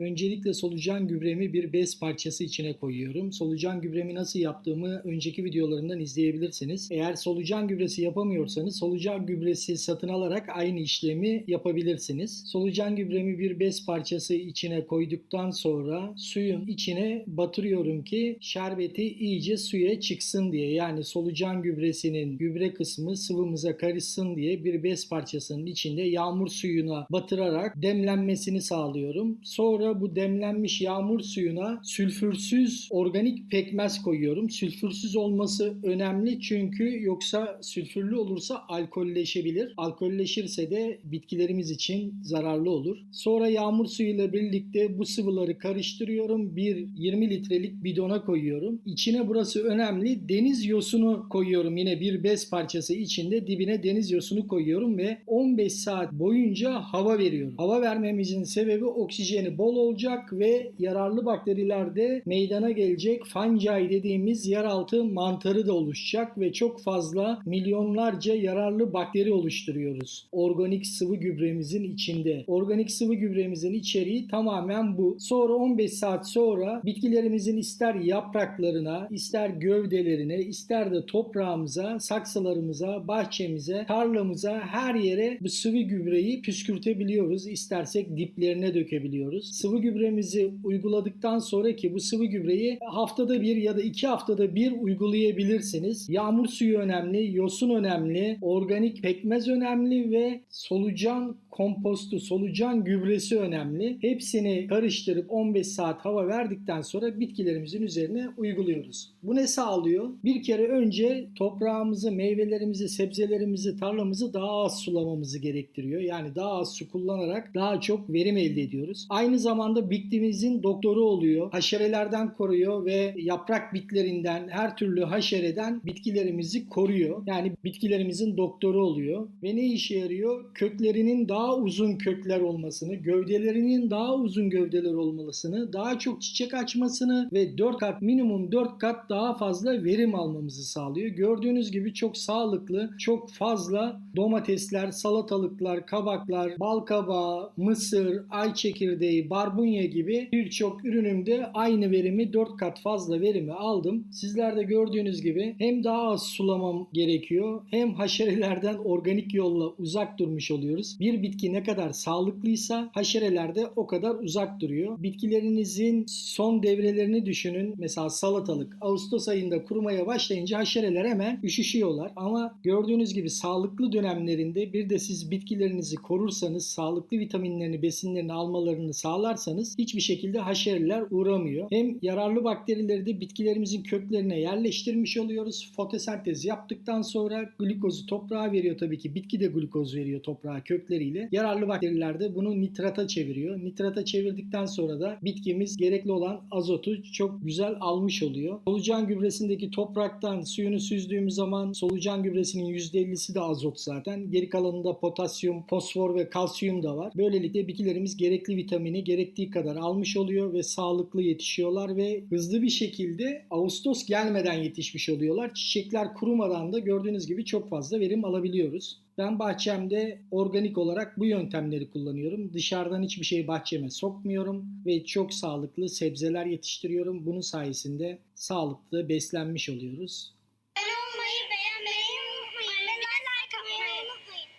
Öncelikle solucan gübremi bir bez parçası içine koyuyorum. Solucan gübremi nasıl yaptığımı önceki videolarımdan izleyebilirsiniz. Eğer solucan gübresi yapamıyorsanız solucan gübresi satın alarak aynı işlemi yapabilirsiniz. Solucan gübremi bir bez parçası içine koyduktan sonra suyun içine batırıyorum ki şerbeti iyice suya çıksın diye. Yani solucan gübresinin gübre kısmı sıvımıza karışsın diye bir bez parçasının içinde yağmur suyuna batırarak demlenmesini sağlıyorum. Sonra bu demlenmiş yağmur suyuna sülfürsüz organik pekmez koyuyorum. Sülfürsüz olması önemli çünkü yoksa sülfürlü olursa alkolleşebilir. Alkolleşirse de bitkilerimiz için zararlı olur. Sonra yağmur suyuyla birlikte bu sıvıları karıştırıyorum. Bir 20 litrelik bidona koyuyorum. İçine burası önemli. Deniz yosunu koyuyorum. Yine bir bez parçası içinde dibine deniz yosunu koyuyorum ve 15 saat boyunca hava veriyorum. Hava vermemizin sebebi oksijeni bol olacak ve yararlı bakterilerde meydana gelecek fungi dediğimiz yeraltı mantarı da oluşacak ve çok fazla milyonlarca yararlı bakteri oluşturuyoruz. Organik sıvı gübremizin içinde. Organik sıvı gübremizin içeriği tamamen bu. Sonra 15 saat sonra bitkilerimizin ister yapraklarına, ister gövdelerine, ister de toprağımıza, saksılarımıza, bahçemize, tarlamıza her yere bu sıvı gübreyi püskürtebiliyoruz. İstersek diplerine dökebiliyoruz. Sıvı gübremizi uyguladıktan sonra ki bu sıvı gübreyi haftada bir ya da iki haftada bir uygulayabilirsiniz. Yağmur suyu önemli, yosun önemli, organik pekmez önemli ve solucan kompostu, solucan gübresi önemli. Hepsini karıştırıp 15 saat hava verdikten sonra bitkilerimizin üzerine uyguluyoruz. Bu ne sağlıyor? Bir kere önce toprağımızı, meyvelerimizi, sebzelerimizi, tarlamızı daha az sulamamızı gerektiriyor. Yani daha az su kullanarak daha çok verim elde ediyoruz. Aynı zamanda bitkimizin doktoru oluyor. Haşerelerden koruyor ve yaprak bitlerinden, her türlü haşereden bitkilerimizi koruyor. Yani bitkilerimizin doktoru oluyor. Ve ne işe yarıyor? Köklerinin daha uzun kökler olmasını, gövdelerinin daha uzun gövdeler olmasını, daha çok çiçek açmasını ve 4 kat minimum 4 kat daha fazla verim almamızı sağlıyor. Gördüğünüz gibi çok sağlıklı, çok fazla domatesler, salatalıklar, kabaklar, bal kabağı, mısır, ay çekirdeği, barbunya gibi birçok ürünümde aynı verimi 4 kat fazla verimi aldım. Sizler de gördüğünüz gibi hem daha az sulamam gerekiyor hem haşerelerden organik yolla uzak durmuş oluyoruz. Bir bitki ne kadar sağlıklıysa haşereler de o kadar uzak duruyor. Bitkilerinizin son devrelerini düşünün. Mesela salatalık Ağustos ayında kurumaya başlayınca haşereler hemen üşüşüyorlar. Ama gördüğünüz gibi sağlıklı dönemlerinde bir de siz bitkilerinizi korursanız, sağlıklı vitaminlerini, besinlerini almalarını sağlarsanız hiçbir şekilde haşereler uğramıyor. Hem yararlı bakterileri de bitkilerimizin köklerine yerleştirmiş oluyoruz. Fotosentez yaptıktan sonra glikozu toprağa veriyor tabii ki. Bitki de glikoz veriyor toprağa kökleriyle. Yararlı bakteriler de bunu nitrata çeviriyor. Nitrata çevirdikten sonra da bitkimiz gerekli olan azotu çok güzel almış oluyor. Solucan gübresindeki topraktan suyunu süzdüğümüz zaman solucan gübresinin %50'si de azot zaten. Geri kalanında potasyum, fosfor ve kalsiyum da var. Böylelikle bitkilerimiz gerekli vitamini gerektiği kadar almış oluyor ve sağlıklı yetişiyorlar ve hızlı bir şekilde Ağustos gelmeden yetişmiş oluyorlar. Çiçekler kurumadan da gördüğünüz gibi çok fazla verim alabiliyoruz. Ben bahçemde organik olarak bu yöntemleri kullanıyorum. Dışarıdan hiçbir şey bahçeme sokmuyorum ve çok sağlıklı sebzeler yetiştiriyorum. Bunun sayesinde sağlıklı beslenmiş oluyoruz.